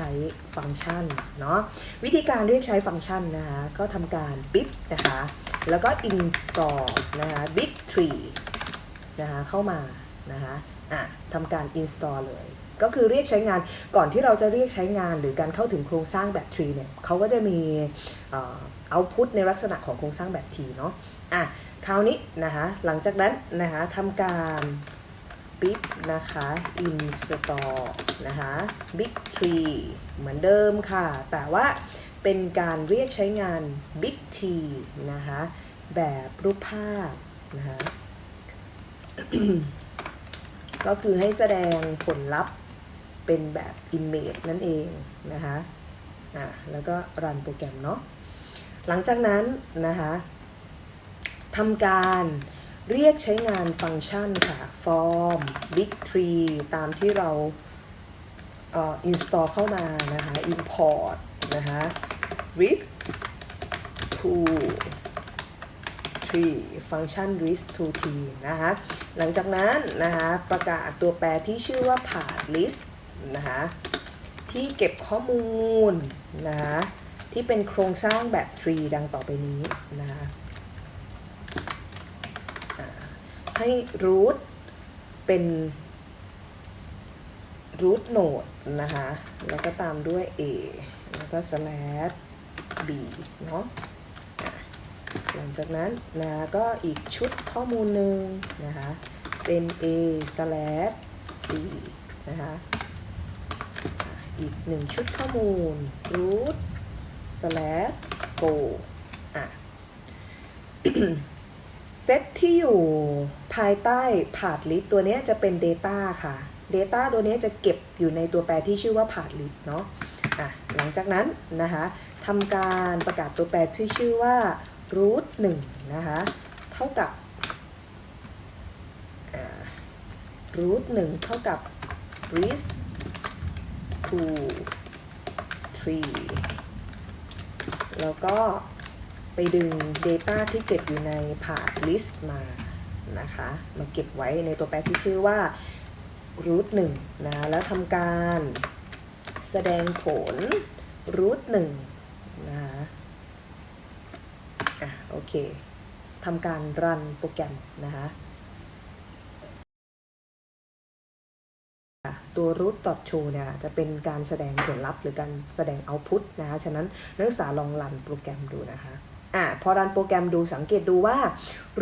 ใช้ฟังก์ชันเนาะวิธีการเรียกใช้ฟังก์ชันนะคะก็ทำการ bip นะคะแล้วก็ install นะคะ bip tree นะคะเข้ามานะคะอะทำการ install เลย ก็คือเรียกใช้งานก่อนที่เราจะเรียกใช้งานหรือการเข้าถึงโครงสร้างแบบ tree เนี่ยเขาก็จะมีเอ่อ output ในลักษณะของโครงสร้างแบบ tree เนาะอะคราวนี้นะคะหลังจากนั้นนะคะทำการ big นะคะ install นะคะ big tree เหมือนเดิมค่ะ แต่ว่าเป็นการเรียกใช้งาน big T นะคะ แบบรูปภาพนะคะก็คือให้แสดงผลลัพธ์เป็นแบบ image นั่นเองนะคะอะแล้วก็รันโปรแกรมเนาะหลังจากนั้นนะคะทำการ เรียกใช้งานฟังก์ชันค่ะ form big tree ตามที่เราเอ่อ install เข้ามานะคะ import นะคะ read to tree ฟังก์ชัน list to tree นะคะหลังจากนั้นนะคะประกาศตัวแปรที่ชื่อว่า path list นะคะที่เก็บข้อมูลนะคะที่เป็นโครงสร้างแบบ tree ดังต่อไปนี้นะคะอ่า ให้ root เป็น root node นะคะ แล้วก็ตามด้วย a แล้วก็ slash b เนาะหลังจากนั้นนะก็อีกชุดข้อมูลหนึ่งนะคะ เป็น a slash c นะคะอะอีกหนึ่งชุดข้อมูล root slash go อะ เซตที่อยู่ภายใต้ path list ตัวนี้จะเป็น data ค่ะ data ตัวนี้จะเก็บอยู่ในตัวแปรที่ชื่อว่า path list เนาะอะหลังจากนั้นนะคะทำการประกาศตัวแปรที่ชื่อว่า root 1นะคะ เท่ากับ root 1เท่ากับ list to 3แล้วก็ ไปดึง Data ที่เก็บอยู่ใน path list มานะคะ มาเก็บไว้ในตัวแปรที่ชื่อว่า root 1นะ แล้วทำการแสดงผล root 1นะะอะโอเคทำการรันโปรแกรมนะคะตัว root show เนี่ยจะเป็นการแสดงผลลัพธ์หรือการแสดง output นะคะ ฉะนั้นนักศึกษาลองรันโปรแกรมดูนะคะ อะพอรันโปรแกรมดูสังเกตดูว่า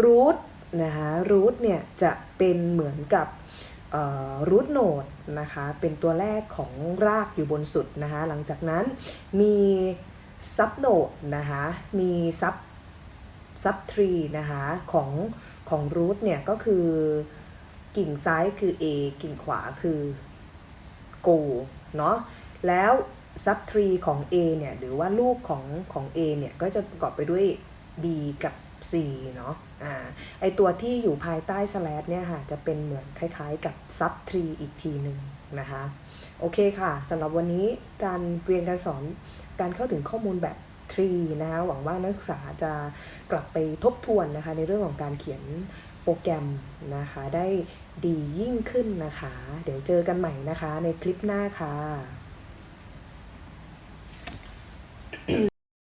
root นะคะ root เนี่ยจะเป็นเหมือนกับรูทโนดนะคะเป็นตัวแรกของรากอยู่บนสุดนะคะหลังจากนั้นมีซับโนดนะคะมีซับซับทรีนะคะของของรูทเนี่ยก็คือกิ่งซ้ายคือ A กิ่งขวาคือ go เนาะแล้ว ซับทรีของ A เนี่ยหรือว่าลูกของของ A เนี่ยก็จะประกอบไปด้วย B กับ C เนาะอ่าไอตัวที่อยู่ภายใต้ slash เนี่ยค่ะจะเป็นเหมือนคล้ายๆกับ sub tree อีกทีหนึ่งนะคะโอเคค่ะสำหรับวันนี้การเรียนการสอนการเข้าถึงข้อมูลแบบ tree นะคะหวังว่านักศึกษาจะกลับไปทบทวนนะคะในเรื่องของการเขียนโปรแกรมนะคะได้ดียิ่งขึ้นนะคะ เดี๋ยวเจอกันใหม่นะคะในคลิปหน้าค่ะ